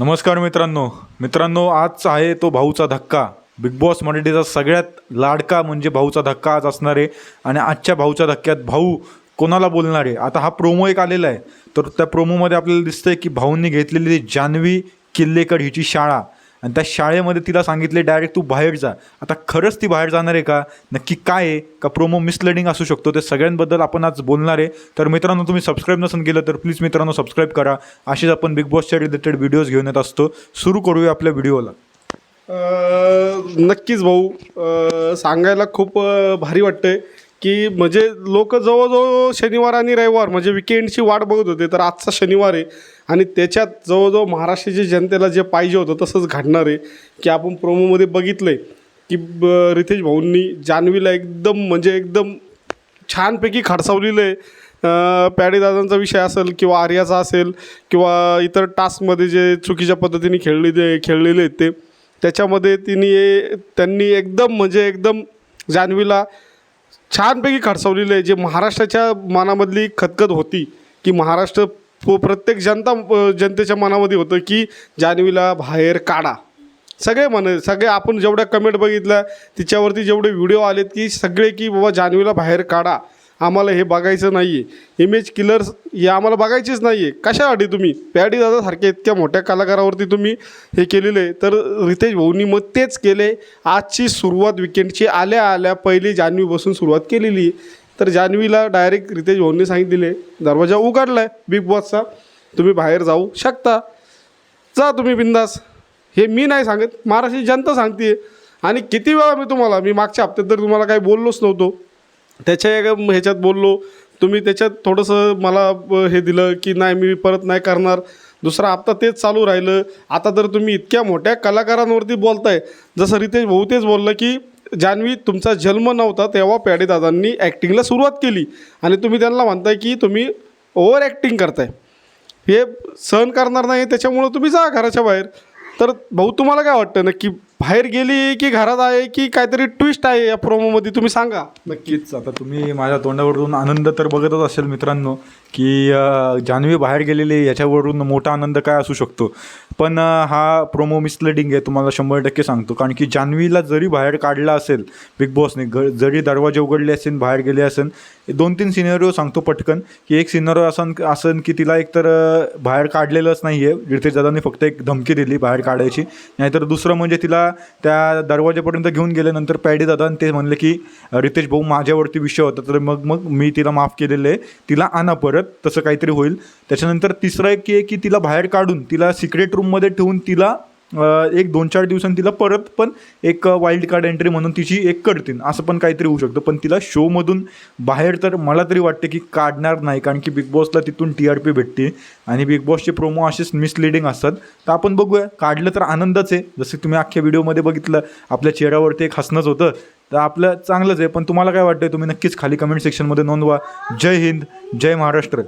नमस्कार मित्रांनो. मित्रांनो आज आहे तो भाऊचा धक्का. बिग बॉस मराठीचा सगळ्यात लाडका म्हणजे भाऊचा धक्का आज असणार आहे. आणि आजच्या भाऊच्या धक्क्यात भाऊ कोणाला बोलणार आहे? आता हा प्रोमो एक आलेला आहे. तर त्या प्रोमोमध्ये आपल्याला दिसतंय की भाऊंनी घेतलेली ती जान्हवी किल्लेकर हिची शाळा. आणि त्या शाळेमध्ये तिला सांगितले डायरेक्ट तू बाहेर जा. आता खरंच ती बाहेर जाणार आहे का? नक्की काय आहे? का प्रोमो मिसलेडिंग असू शकतो? ते सगळ्यांबद्दल आपण आज बोलणार आहे. तर मित्रांनो तुम्ही सबस्क्राईब नसून केलं तर प्लीज मित्रांनो सबस्क्राईब करा. असेच आपण बिग बॉसच्या रिलेटेड व्हिडिओज घेऊन येत असतो. सुरू करूया आपल्या व्हिडिओला नक्कीच भाऊ. सांगायला खूप भारी वाटतंय. की म्हणजे लोक जवळजवळ शनिवार आणि रविवार म्हणजे विकेंडची वाट बघत होते तर आजचा शनिवार आहे. आणि त्याच्यात जवळजवळ महाराष्ट्राच्या जनतेला जे पाहिजे होतं तसंच घडणार आहे की आपण प्रोमोमध्ये बघितलं आहे की ब- रितेश भाऊंनी जान्हवीला एकदम म्हणजे एकदम छानपैकी खडसावलेलं आहे. पॅडेदादांचा विषय असेल किंवा आर्याचा असेल किंवा इतर टास्कमध्ये जे चुकीच्या पद्धतीने खेळले ते खेळलेले आहेत ते त्याच्यामध्ये तिने त्यांनी एकदम म्हणजे एकदम जान्हवीला छानपैकी खडसावलेलं आहे. जे महाराष्ट्राच्या मनामधली खतखत होती की महाराष्ट्र प्रत्येक जनता जनतेच्या मनामध्ये होतं की जान्हवीला बाहेर काढा. सगळे म्हण सगळे आपण जेवढ्या कमेंट बघितल्या तिच्यावरती जेवढे व्हिडिओ आलेत की सगळे की बाबा जान्हवीला बाहेर काढा. आम्हाला हे बघायचं नाही आहे इमेज किलर्स हे आम्हाला बघायचीच नाही आहे कशासाठी तुम्ही? पॅडी दादासारख्या इतक्या मोठ्या कलाकारावरती तुम्ही हे केलेलं आहे तर रितेश भाऊनी मग तेच केले आजची सुरुवात विकेंडची आल्या आल्या पहिली जान्हवीपासून सुरुवात केलेली. आहे तर जान्हवीला डायरेक्ट रितेश भाऊंनी सांगितले दरवाजा उघडला आहे बिग बॉसचा तुम्ही बाहेर जाऊ शकता. जा तुम्ही बिंदास. हे मी नाही सांगत. महाराष्ट्राची जनता सांगते आणि किती वेळा मी तुम्हाला मी मागच्या हप्त्यात तर तुम्हाला काही बोललोच नव्हतो. त्याच्या एका ह्याच्यात बोललो तुम्ही त्याच्यात थोडंसं मला हे दिलं की नाही मी परत नाही करणार. दुसरा हप्ता तेच चालू राहिलं. आता तर तुम्ही इतक्या मोठ्या कलाकारांवरती बोलताय जसं रितेश भाऊ तेच बोललं की जान्हवी तुमचा जन्म नव्हता तेव्हा पॅडेदादांनी ॲक्टिंगला सुरुवात केली. आणि तुम्ही त्यांना म्हणताय की तुम्ही ओव्हर ॲक्टिंग करताय. हे सहन करणार नाही त्याच्यामुळं तुम्ही जा घराच्या बाहेर. तर भाऊ तुम्हाला काय वाटतं नक्की? बाहेर गेली की घरात आहे की काहीतरी ट्विस्ट आहे या प्रोमोमध्ये तुम्ही सांगा. नक्कीच. आता तुम्ही माझ्या तोंडावरून आनंद तर बघतच असेल मित्रांनो की जान्हवी बाहेर गेलेली याच्यावरून मोठा आनंद काय असू शकतो. पण हा प्रोमो मिसलेडिंग आहे तुम्हाला शंभर टक्के सांगतो. कारण की जान्हवीला जरी बाहेर काढला असेल बिग बॉसने ग जरी दरवाजे उघडले असेल बाहेर गेले असेल दोन तीन सिनेरिओ सांगतो पटकन की एक सिनेरिओ असं असन की तिला एकतर बाहेर काढलेलंच नाही आहे रितेश दादांनी फक्त एक धमकी दिली बाहेर काढायची. नाहीतर दुसरं म्हणजे तिला त्या दरवाजापर्यंत घेऊन गेल्यानंतर पॅडी दादा आणि ते म्हणले की रितेश भाऊ माझ्यावरती विषय होता तर मग मग मी तिला माफ केलेलं आहे तिला आणा परत तसं काहीतरी होईल. त्याच्यानंतर तिसरं एक की की तिला बाहेर काढून तिला सिक्रेट रूममध्ये ठेवून तिला एक दोन चार दिवसांनी तिला परत पण एक वाईल्ड कार्ड एंट्री म्हणून तिची एक करतील. असं पण काहीतरी होऊ शकतं. पण तिला शोमधून बाहेर तर मला तरी वाटते की काढणार नाही कारण की बिग बॉसला तिथून टी आर पी भेटते. आणि बिग बॉसचे प्रोमो असेच मिसलिडिंग असतात. तर आपण बघूया. काढलं तर आनंदच आहे. जसं तुम्ही अख्ख्या व्हिडिओमध्ये बघितलं आपल्या चेहऱ्यावरती एक हसणंच होतं. तर आपलं चांगलंच आहे. पण तुम्हाला काय वाटतं तुम्ही नक्कीच खाली कमेंट सेक्शनमध्ये नोंदवा. जय हिंद. जय महाराष्ट्र.